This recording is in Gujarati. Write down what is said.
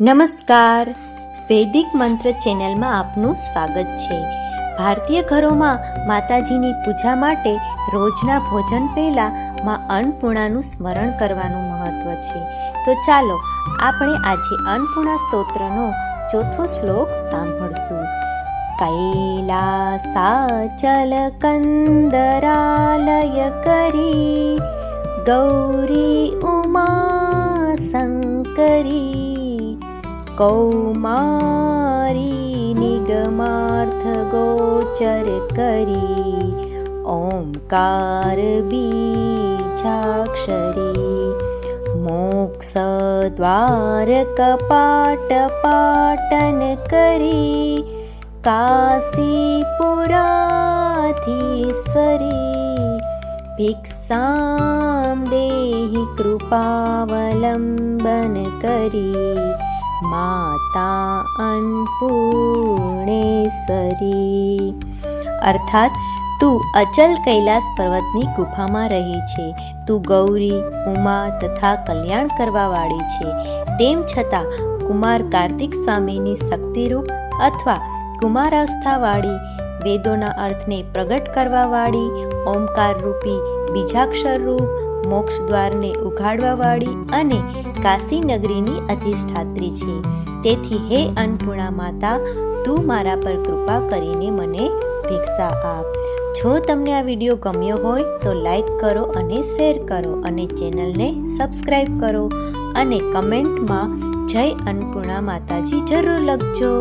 નમસ્કાર. વૈદિક મંત્ર ચેનલમાં આપનું સ્વાગત છે. ભારતીય ઘરોમાં માતાજીની પૂજા માટે રોજના ભોજન પહેલાં માં અન્નપૂર્ણાનું સ્મરણ કરવાનું મહત્વ છે. તો ચાલો આપણે આજે અન્નપૂર્ણા સ્તોત્રનો ચોથો શ્લોક સાંભળશું. કૈલાસાચલ કંદરાલય કરી ગૌરી कौमारि निगमार्थ गोचर करि ॐकार बीचाक्षरी मोक्षद्वारकपाटपाटन करि काशीपुराधिश्वरी भिक्सां देहि कृपावलम्बन करि માતા અન્નપૂર્ણેશ્વરી અર્થાત, તું અચલ કૈલાસ પર્વતની ગુફામાં રહી છે. તું ગૌરી, ઉમા તથા કલ્યાણ કરવાવાળી છે. તેમ છતાં, કુમાર કાર્તિક સ્વામીની શક્તિરૂપ અથવા કુમારાસ્થાવાળી વેદોના અર્થને પ્રગટ કરવાવાળી ઓમકાર રૂપી બીજાક્ષર રૂપ મોક્ષ દ્વારને ઉઘાડવાવાળી અને કાશી નગરીની અધિષ્ઠાત્રી છે. તેથી હે અન્નપૂર્ણા માતા, તું મારા પર કૃપા કરીને મને ભિક્ષા આપ. જો તમને આ વીડિયો ગમ્યો હોય તો લાઈક કરો અને શેર કરો અને ચેનલને સબસ્ક્રાઈબ કરો અને કમેન્ટમાં જય અન્નપૂર્ણા માતાજી જરૂર લખજો.